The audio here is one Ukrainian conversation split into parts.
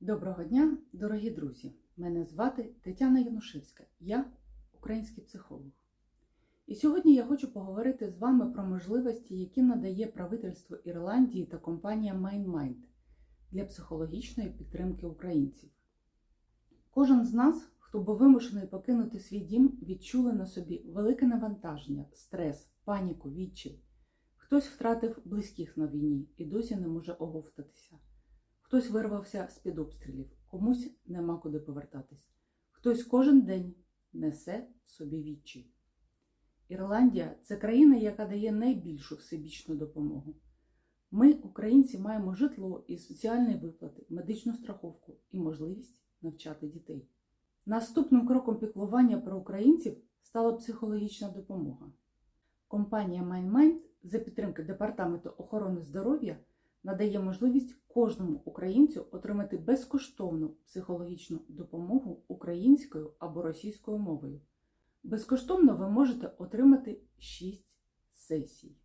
Доброго дня, дорогі друзі! Мене звати Тетяна Янушевська, я український психолог. І сьогодні я хочу поговорити з вами про можливості, які надає правительство Ірландії та компанія MindMind для психологічної підтримки українців. Кожен з нас, хто був вимушений покинути свій дім, відчули на собі велике навантаження, стрес, паніку, відчай. Хтось втратив близьких на війні і досі не може оговтатися. Хтось вирвався з-під обстрілів, комусь нема куди повертатись. Хтось кожен день несе собі відчай. Ірландія це країна, яка дає найбільшу всебічну допомогу. Ми, українці, маємо житло і соціальні виплати, медичну страховку і можливість навчати дітей. Наступним кроком піклування про українців стала психологічна допомога. Компанія MindMind за підтримки Департаменту охорони здоров'я надає можливість кожному українцю отримати безкоштовну психологічну допомогу українською або російською мовою. Безкоштовно ви можете отримати 6 сесій.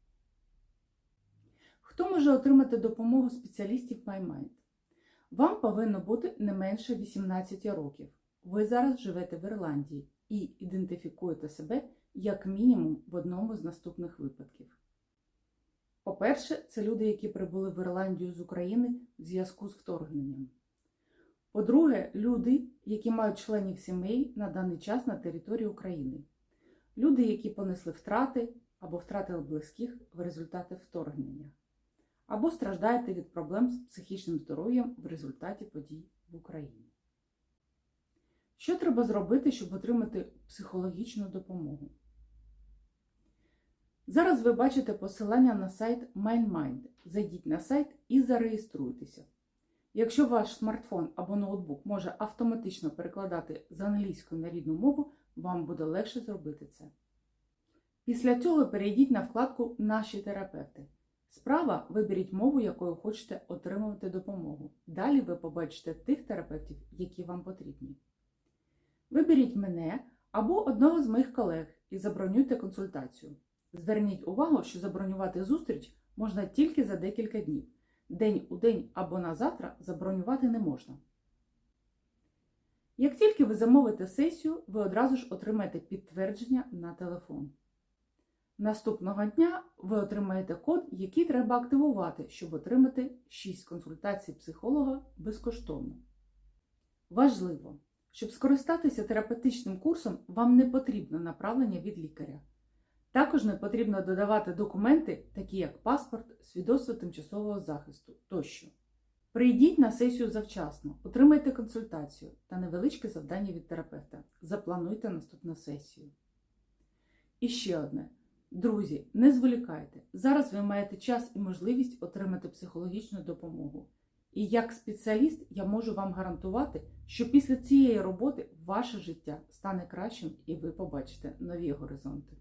Хто може отримати допомогу спеціалістів MyMind? Вам повинно бути не менше 18 років. Ви зараз живете в Ірландії і ідентифікуєте себе як мінімум в одному з наступних випадків. По-перше, це люди, які прибули в Ірландію з України в зв'язку з вторгненням. По-друге, люди, які мають членів сімей на даний час на території України. Люди, які понесли втрати або втратили близьких в результаті вторгнення, або страждаєте від проблем з психічним здоров'ям в результаті подій в Україні. Що треба зробити, щоб отримати психологічну допомогу? Зараз ви бачите посилання на сайт MindMind. Зайдіть на сайт і зареєструйтеся. Якщо ваш смартфон або ноутбук може автоматично перекладати з англійської на рідну мову, вам буде легше зробити це. Після цього перейдіть на вкладку Наші терапевти. Справа виберіть мову, якою хочете отримувати допомогу. Далі ви побачите тих терапевтів, які вам потрібні. Виберіть мене або одного з моїх колег і забронюйте консультацію. Зверніть увагу, що забронювати зустріч можна тільки за декілька днів. День у день або на завтра забронювати не можна. Як тільки ви замовите сесію, ви одразу ж отримаєте підтвердження на телефон. Наступного дня ви отримаєте код, який треба активувати, щоб отримати 6 консультацій психолога безкоштовно. Важливо, щоб скористатися терапевтичним курсом, вам не потрібно направлення від лікаря. Також не потрібно додавати документи, такі як паспорт, свідоцтво тимчасового захисту тощо. Прийдіть на сесію завчасно, отримайте консультацію та невеличке завдання від терапевта. Заплануйте наступну сесію. І ще одне. Друзі, не зволікайте. Зараз ви маєте час і можливість отримати психологічну допомогу. І як спеціаліст я можу вам гарантувати, що після цієї роботи ваше життя стане кращим і ви побачите нові горизонти.